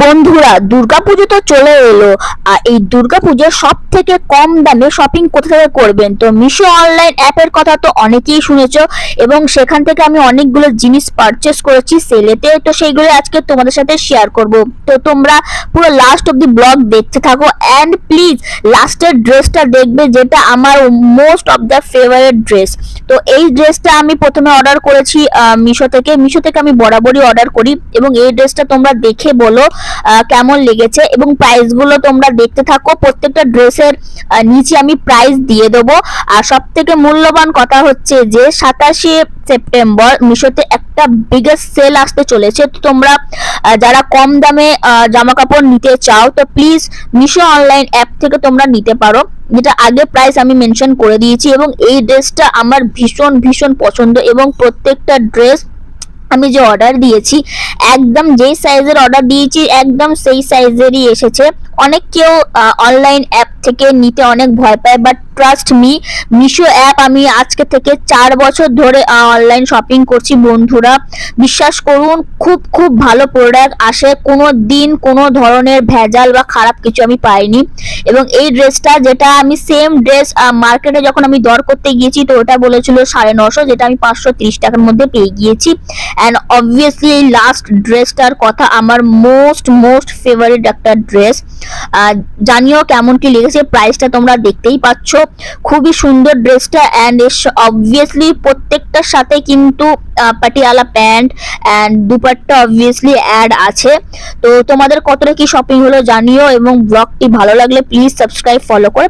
বন্ধুরা, দুর্গাপুজো তো চলে এলো। আর এই দুর্গাপুজোর সব থেকে কম দামে শপিং কোথা থেকে করবেন? তো মিশো অনলাইন অ্যাপের কথা তো অনেকেই শুনেছ, এবং সেখান থেকে আমি অনেকগুলো জিনিস পারচেস করেছি সেলেতে তো সেইগুলো আজকে তোমাদের সাথে শেয়ার করব। তো তোমরা পুরো লাস্ট অব দি ব্লগ দেখতে থাকো অ্যান্ড প্লিজ লাস্টের ড্রেসটা দেখবে, যেটা আমার most of the favourite dress তো এই ড্রেসটা আমি প্রথমে অর্ডার করেছি মিশো থেকে। মিশো থেকে আমি বরাবরই অর্ডার করি, এবং এই ড্রেসটা তোমরা দেখে বলো কেমন লেগেছে এবং প্রাইসগুলো তোমরা দেখতে থাকো। প্রত্যেকটা ড্রেসের নিচে আমি প্রাইস দিয়ে দেবো। আর সব থেকে মূল্যবান কথা হচ্ছে যে, সাতাশে সেপ্টেম্বর মিশোতে একটা বিগেস্ট সেল আসতে চলেছে। তো তোমরা যারা কম দামে জামা কাপড় নিতে চাও, তো প্লিজ মিশো অনলাইন অ্যাপ থেকে তোমরা নিতে পারো। যেটা আগে প্রাইস আমি মেনশন করে দিয়েছি এবং এই ড্রেসটা আমার ভীষণ ভীষণ পছন্দ এবং প্রত্যেকটা ড্রেস আমি যে অর্ডার দিয়েছি, একদম যেই সাইজের অর্ডার দিয়েছি, একদম সেই সাইজেরই এসেছে। অনেক কেউ অনলাইন অ্যাপ থেকে নিতে অনেক ভয় পায় but trust me Meesho app আমি আজকে থেকে চার বছর ধরে অনলাইন শপিং করছি বন্ধুরা। বিশ্বাস করুন, খুব খুব ভালো প্রোডাক্ট আসে। কোনো দিন কোনো ধরনের ভেজাল বা খারাপ কিছু আমি পাইনি। এবং এই ড্রেসটা যেটা আমি সেম ড্রেস মার্কেটে যখন আমি দর করতে গিয়েছি, তো ওটা বলেছিল সাড়ে নশো, যেটা আমি পাঁচশো তিরিশ টাকার মধ্যে পেয়ে গিয়েছি। অ্যান্ড অবভিয়াসলি লাস্ট ড্রেসটার কথা, আমার মোস্ট মোস্ট ফেভারিট একটা ড্রেস জানিও কেমন কি লেগেছে প্রাইসটা তোমরা দেখতেই পাচ্ছ। খুবই সুন্দর ড্রেসটা অ্যান্ড অবভিয়াসলি প্রত্যেকটার সাথে কিন্তু Patiala pant and dupatta obviously add আছে। তো তোমাদের কতটা কি শপিং হলো জানিও, এবং ব্লগটি ভালো লাগলে প্লিজ সাবস্ক্রাইব ফলো করে